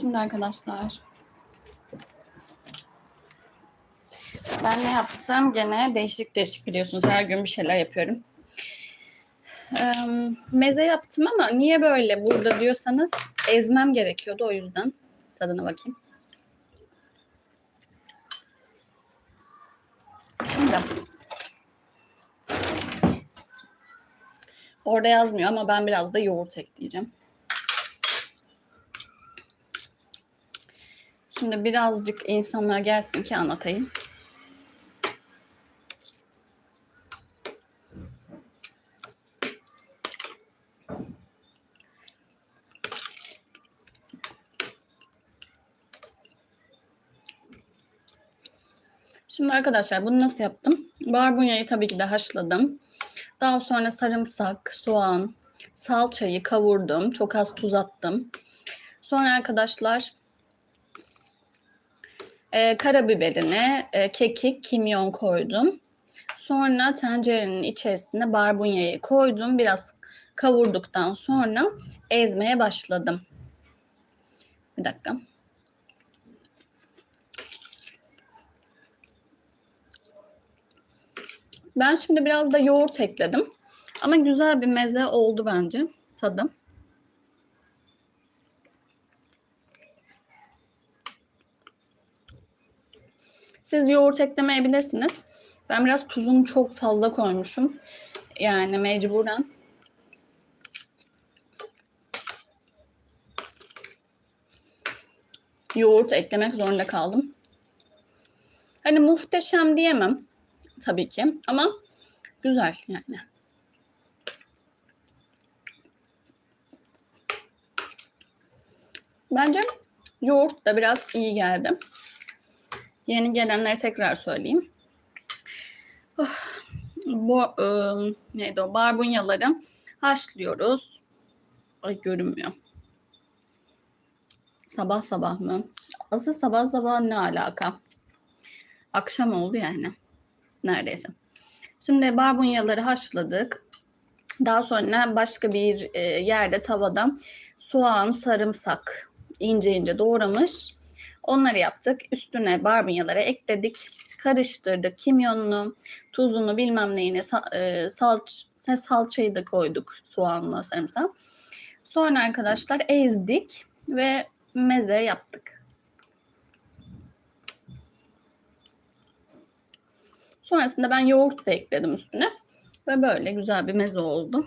Şimdi arkadaşlar ben ne yaptım? Gene değişik değişik biliyorsunuz her gün bir şeyler yapıyorum. Eee, meze yaptım ama niye böyle burada diyorsanız ezmem gerekiyordu o yüzden. Tadına bakayım. Şimdi orada yazmıyor ama ben biraz da yoğurt ekleyeceğim. Şimdi birazcık insanlara gelsin ki anlatayım. Şimdi arkadaşlar bunu nasıl yaptım? Barbunyayı tabii ki de haşladım. Daha sonra sarımsak, soğan, salçayı kavurdum. Çok az tuz attım. Sonra arkadaşlar e, karabiberine e, kekik, kimyon koydum. Sonra tencerenin içerisine barbunyayı koydum. Biraz kavurduktan sonra ezmeye başladım. Bir dakika. Ben şimdi biraz da yoğurt ekledim. Ama güzel bir meze oldu bence tadı. Siz yoğurt eklemeyebilirsiniz. Ben biraz tuzunu çok fazla koymuşum. Yani mecburen. Yoğurt eklemek zorunda kaldım. Hani muhteşem diyemem tabii ki ama güzel yani. Bence yoğurt da biraz iyi geldi. Yeni gelenlere tekrar söyleyeyim. Oh, bu ıı, neydi o barbunyaları haşlıyoruz. Ay görünmüyor. Sabah sabah mı? Asıl sabah sabah ne alaka? Akşam oldu yani. Neredeyse. Şimdi barbunyaları haşladık. Daha sonra başka bir e, yerde tavada soğan, sarımsak ince ince doğramış. Onları yaptık. Üstüne barbunyaları ekledik. Karıştırdık. Kimyonunu, tuzunu bilmem neyini, sa- e, salç, salçayı da koyduk soğanla sarımsak. Sonra arkadaşlar ezdik ve meze yaptık. Sonrasında ben yoğurt da ekledim üstüne. Ve böyle güzel bir meze oldu.